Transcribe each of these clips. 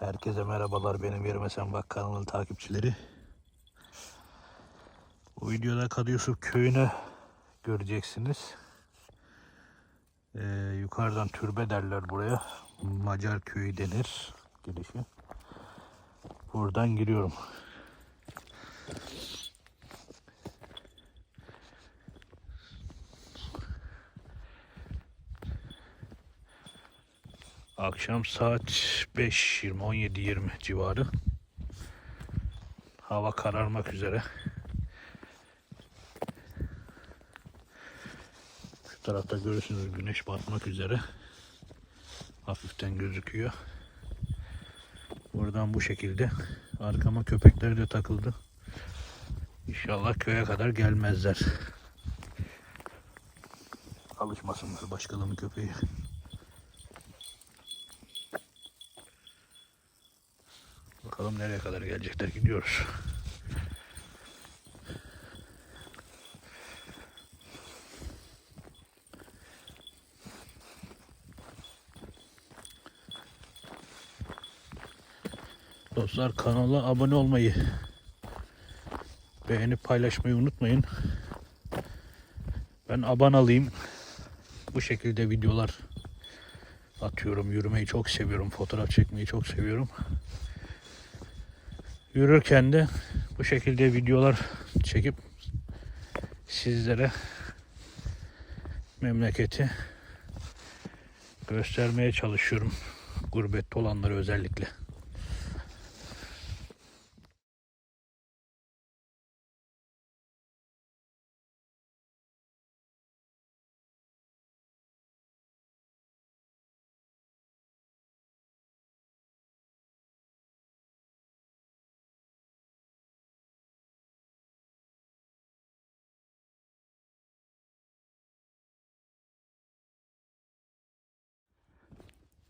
Herkese merhabalar benim yerime sen bak kanalın takipçileri. Bu videoda Kadı Yusuf köyüne göreceksiniz. Ee, yukarıdan türbe derler buraya. Macar köyü denir girişi. Buradan giriyorum. Akşam saat 5.20 17.20 civarı. Hava kararmak üzere. Şu tarafta görürsünüz güneş batmak üzere. Hafiften gözüküyor. Buradan bu şekilde. Arkama köpekler de takıldı. İnşallah köye kadar gelmezler. Alışmasınlar başkalarının köpeği. Bakalım nereye kadar gelecekler gidiyoruz. Dostlar kanala abone olmayı, beğenip paylaşmayı unutmayın. Ben abanalıyım. Bu şekilde videolar atıyorum. Yürümeyi çok seviyorum. Fotoğraf çekmeyi çok seviyorum. Yürürken de bu şekilde videolar çekip sizlere memleketi göstermeye çalışıyorum. Gurbette olanları özellikle.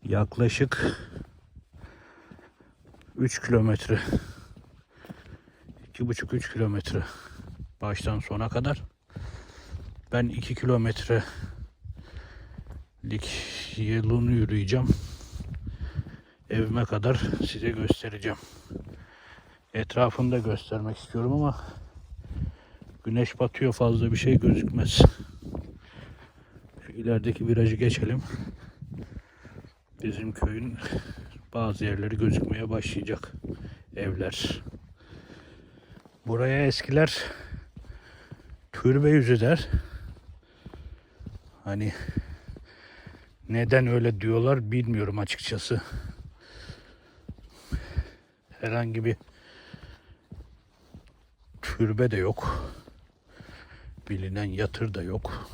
Yaklaşık 3 kilometre 2,5-3 kilometre baştan sona kadar. Ben 2 kilometrelik yılını yürüyeceğim. Evime kadar size göstereceğim. Etrafını da göstermek istiyorum ama güneş batıyor fazla bir şey gözükmez. Şu ilerideki virajı geçelim bizim köyün bazı yerleri gözükmeye başlayacak evler. Buraya eskiler türbe yüzü der. Hani neden öyle diyorlar bilmiyorum açıkçası. Herhangi bir türbe de yok. Bilinen yatır da yok.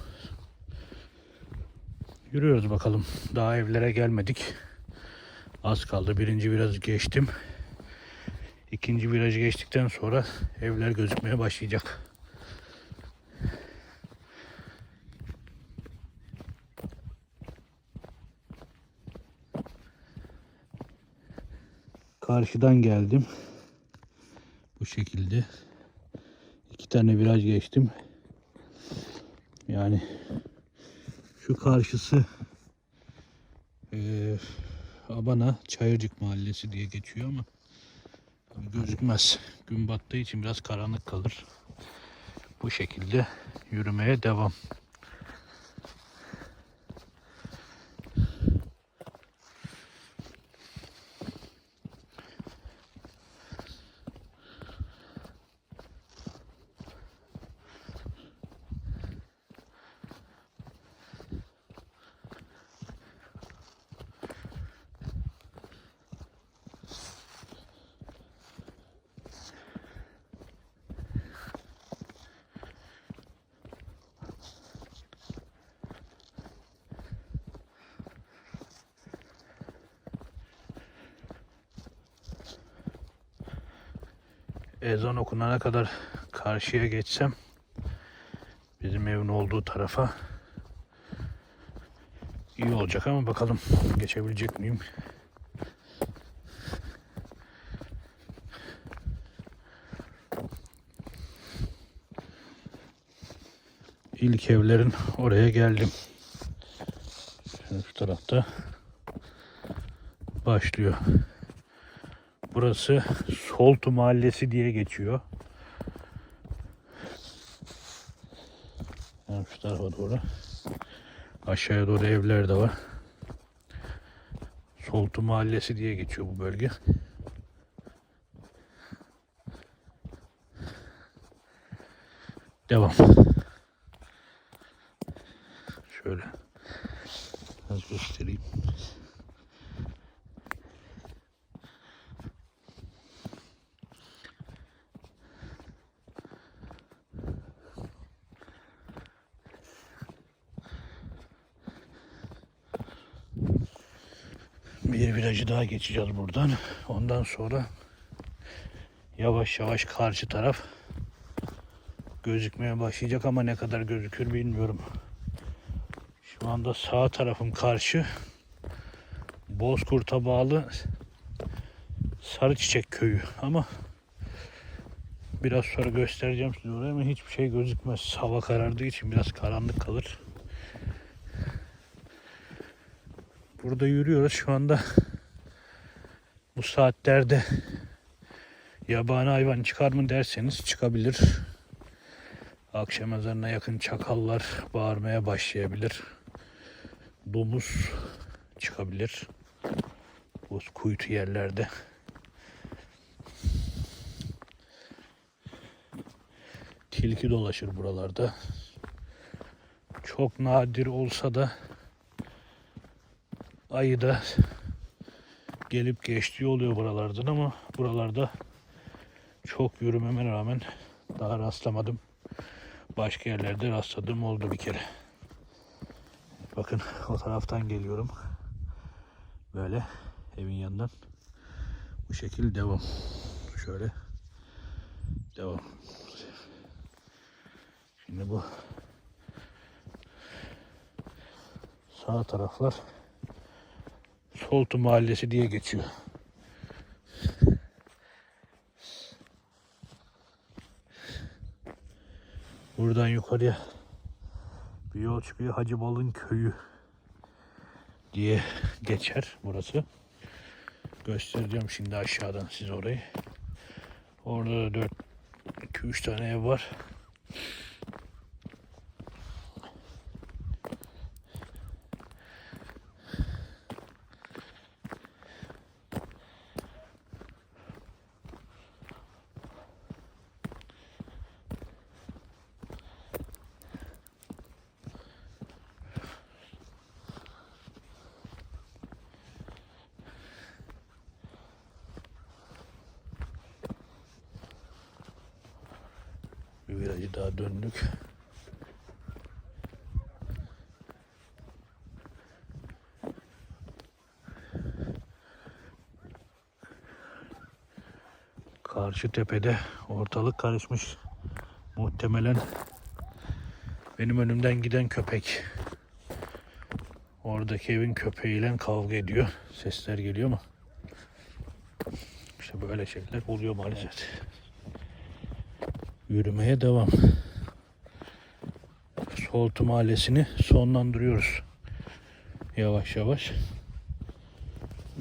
Yürüyoruz bakalım. Daha evlere gelmedik. Az kaldı. Birinci virajı geçtim. İkinci virajı geçtikten sonra evler gözükmeye başlayacak. Karşıdan geldim. Bu şekilde. İki tane viraj geçtim. Yani şu karşısı eee Abana Çayırcık Mahallesi diye geçiyor ama gözükmez. Gün battığı için biraz karanlık kalır. Bu şekilde yürümeye devam. Ezan okunana kadar karşıya geçsem bizim evin olduğu tarafa iyi olacak ama bakalım geçebilecek miyim? İlk evlerin oraya geldim. Şu tarafta başlıyor. Burası Soltu Mahallesi diye geçiyor. Yani şu tarafa doğru. Aşağıya doğru evler de var. Soltu Mahallesi diye geçiyor bu bölge. Devam. Şöyle. Az göstereyim. Bir virajı daha geçeceğiz buradan. Ondan sonra yavaş yavaş karşı taraf gözükmeye başlayacak ama ne kadar gözükür bilmiyorum. Şu anda sağ tarafım karşı Bozkurt'a bağlı Sarıçiçek köyü ama biraz sonra göstereceğim size oraya ama hiçbir şey gözükmez. Hava karardığı için biraz karanlık kalır. Burada yürüyoruz şu anda. Bu saatlerde yabani hayvan çıkar mı derseniz çıkabilir. Akşam ezanına yakın çakallar bağırmaya başlayabilir. Domuz çıkabilir. Bu kuytu yerlerde. Tilki dolaşır buralarda. Çok nadir olsa da ayı da gelip geçtiği oluyor buralardan ama buralarda çok yürümeme rağmen daha rastlamadım. Başka yerlerde rastladığım oldu bir kere. Bakın o taraftan geliyorum. Böyle evin yanından. Bu şekil devam. Şöyle devam. Şimdi bu sağ taraflar Soltu Mahallesi diye geçiyor. Buradan yukarıya bir yol çıkıyor. Hacı Balın Köyü diye geçer burası. Göstereceğim şimdi aşağıdan size orayı. Orada da 4 2 3 tane ev var. Virajı daha döndük. Karşı tepede ortalık karışmış. Muhtemelen benim önümden giden köpek. Oradaki evin köpeğiyle kavga ediyor. Sesler geliyor mu? İşte böyle şeyler oluyor maalesef yürümeye devam. Soltu Mahallesi'ni sonlandırıyoruz. Yavaş yavaş.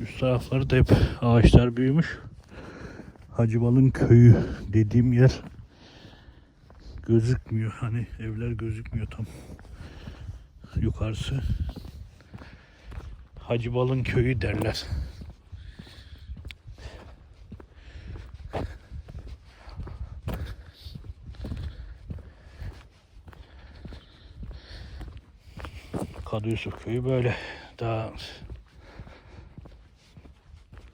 Üst tarafları da hep ağaçlar büyümüş. Hacıbal'ın köyü dediğim yer gözükmüyor. Hani evler gözükmüyor tam. Yukarısı Hacıbal'ın köyü derler. Kadı Yusuf köyü böyle. Daha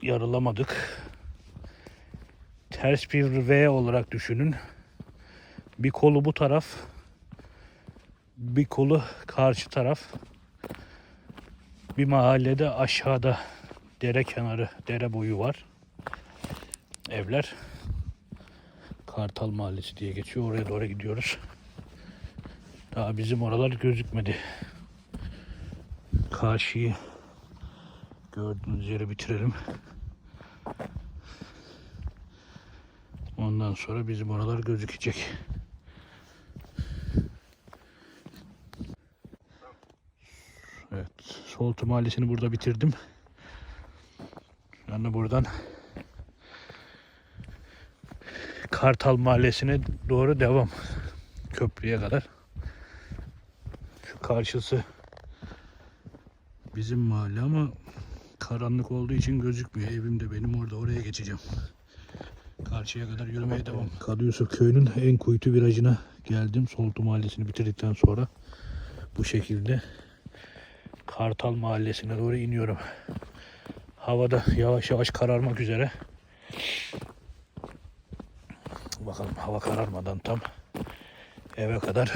yarılamadık. Ters bir V olarak düşünün. Bir kolu bu taraf. Bir kolu karşı taraf. Bir mahallede aşağıda dere kenarı, dere boyu var. Evler. Kartal Mahallesi diye geçiyor. Oraya doğru gidiyoruz. Daha bizim oralar gözükmedi karşıyı gördüğünüz yere bitirelim. Ondan sonra bizim oralar gözükecek. Evet, Soltu Mahallesi'ni burada bitirdim. Yani buradan Kartal Mahallesi'ne doğru devam. Köprüye kadar. Şu karşısı bizim mahalle ama karanlık olduğu için gözükmüyor. Evim de benim orada. Oraya geçeceğim. Karşıya kadar yürümeye devam. Kadı Yusuf köyünün en kuytu virajına geldim. Soltu Mahallesi'ni bitirdikten sonra bu şekilde Kartal Mahallesi'ne doğru iniyorum. Havada yavaş yavaş kararmak üzere. Bakalım hava kararmadan tam eve kadar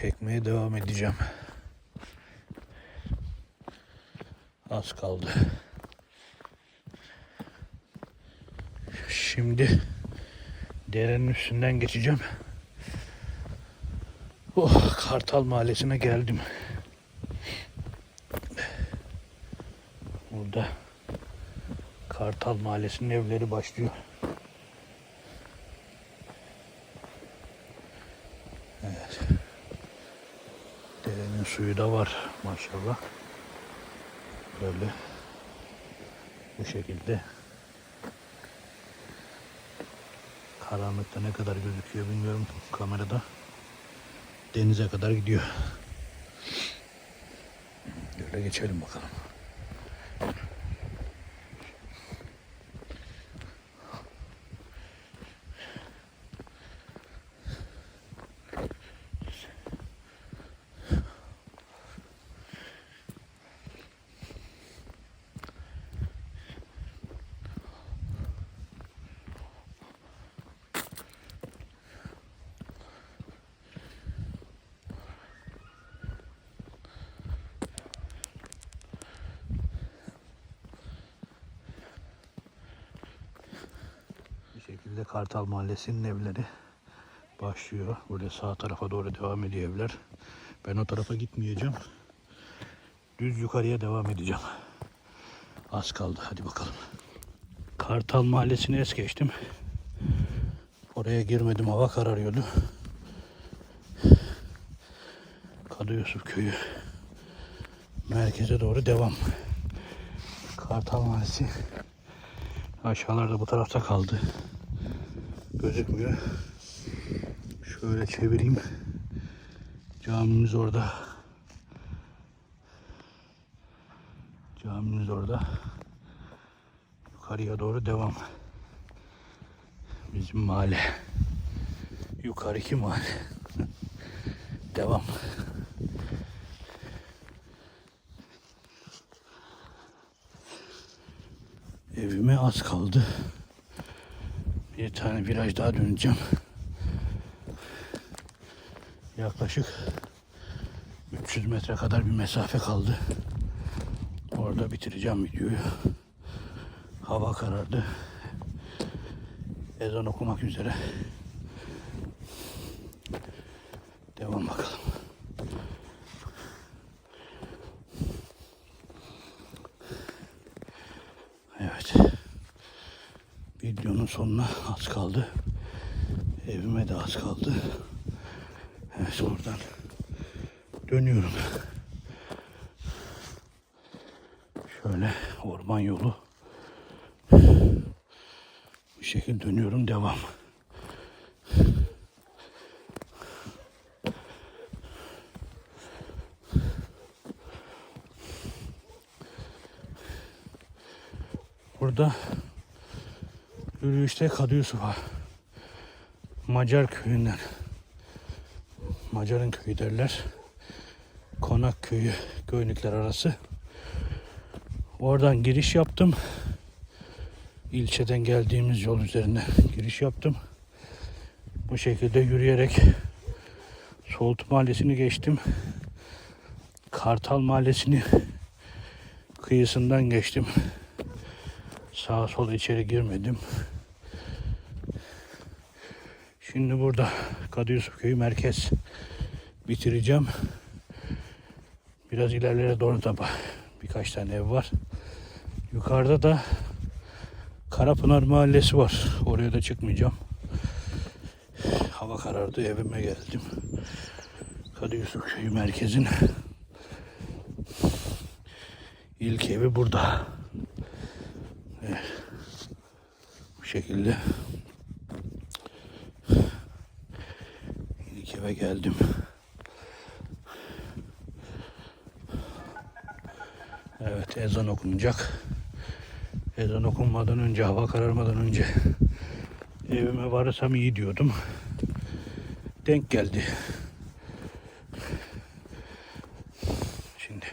çekmeye devam edeceğim. Az kaldı. Şimdi derenin üstünden geçeceğim. Oh, Kartal Mahallesi'ne geldim. Burada Kartal Mahallesi'nin evleri başlıyor. Evet. Derenin suyu da var maşallah. Böyle bu şekilde karanlıkta ne kadar gözüküyor bilmiyorum kamerada. Denize kadar gidiyor. Böyle geçelim bakalım. Şekilde Kartal Mahallesi'nin evleri başlıyor. Böyle sağ tarafa doğru devam ediyor evler. Ben o tarafa gitmeyeceğim. Düz yukarıya devam edeceğim. Az kaldı. Hadi bakalım. Kartal Mahallesi'ni es geçtim. Oraya girmedim. Hava kararıyordu. Kadı Yusuf Köyü. Merkeze doğru devam. Kartal Mahallesi. Aşağılarda bu tarafta kaldı. Gözükmüyor. Şöyle çevireyim. Camimiz orada. Camimiz orada. Yukarıya doğru devam. Bizim mahalle. Yukarıki mahalle. devam. Evime az kaldı. Bir tane viraj daha döneceğim. Yaklaşık 300 metre kadar bir mesafe kaldı. Orada bitireceğim videoyu. Hava karardı. Ezan okumak üzere. Devam bakalım. Evet. Videonun sonuna az kaldı. Evime de az kaldı. Evet oradan dönüyorum. Şöyle orman yolu. Bu şekilde dönüyorum devam. Burada yürüyüşte Kadı Yusuf'a Macar köyünden Macar'ın köyü derler. Konak köyü Göynükler arası. Oradan giriş yaptım. İlçeden geldiğimiz yol üzerine giriş yaptım. Bu şekilde yürüyerek Soğut Mahallesi'ni geçtim. Kartal Mahallesi'ni kıyısından geçtim. Sağa sola içeri girmedim. Şimdi burada Kadı Yusuf Köyü merkez bitireceğim. Biraz ilerlere doğru da birkaç tane ev var. Yukarıda da Karapınar Mahallesi var. Oraya da çıkmayacağım. Hava karardı evime geldim. Kadı Yusuf Köyü merkezin ilk evi burada. Evet. Şekilde. İlk eve geldim. Evet ezan okunacak. Ezan okunmadan önce, hava kararmadan önce evime varırsam iyi diyordum. Denk geldi. Şimdi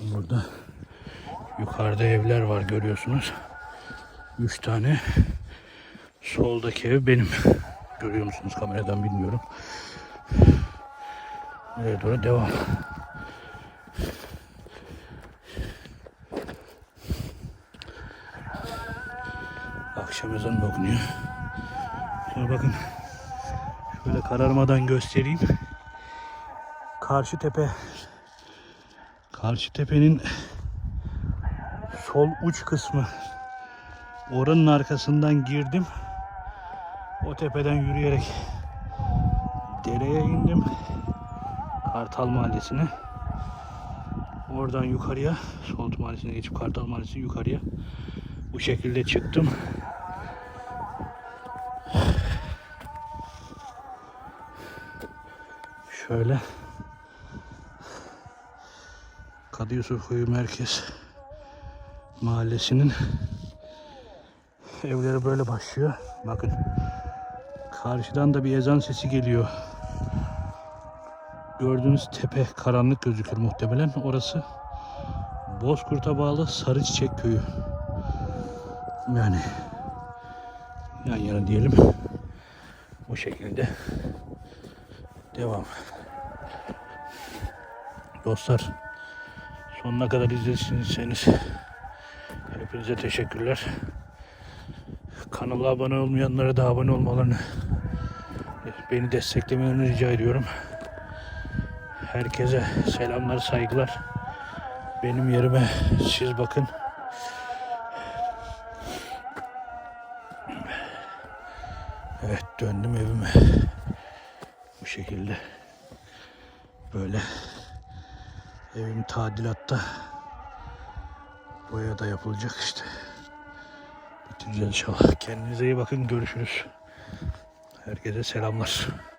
burada yukarıda evler var görüyorsunuz. Üç tane. Soldaki ev benim. Görüyor musunuz kameradan bilmiyorum. Nereye doğru devam. Akşam ezanı da okunuyor. Şuna bakın. Şöyle kararmadan göstereyim. Karşı tepe. Karşı tepenin sol uç kısmı. Oranın arkasından girdim. O tepeden yürüyerek dereye indim. Kartal Mahallesi'ne. Oradan yukarıya, Solt Mahallesi'ne geçip Kartal Mahallesi'ne yukarıya bu şekilde çıktım. Şöyle Kadı Yusuf Köyü Merkez Mahallesi'nin evleri böyle başlıyor. Bakın karşıdan da bir ezan sesi geliyor. Gördüğünüz tepe karanlık gözükür muhtemelen. Orası Bozkurt'a bağlı Sarıçiçek Köyü. Yani yan yana diyelim. Bu şekilde devam. Dostlar sonuna kadar izlediyseniz hepinize teşekkürler. Kanala abone olmayanlara da abone olmalarını beni desteklemelerini rica ediyorum. Herkese selamlar, saygılar. Benim yerime siz bakın. Evet döndüm evime. Bu şekilde. Böyle evim tadilatta. Boya da yapılacak işte. İnşallah. Kendinize iyi bakın. Görüşürüz. Herkese selamlar.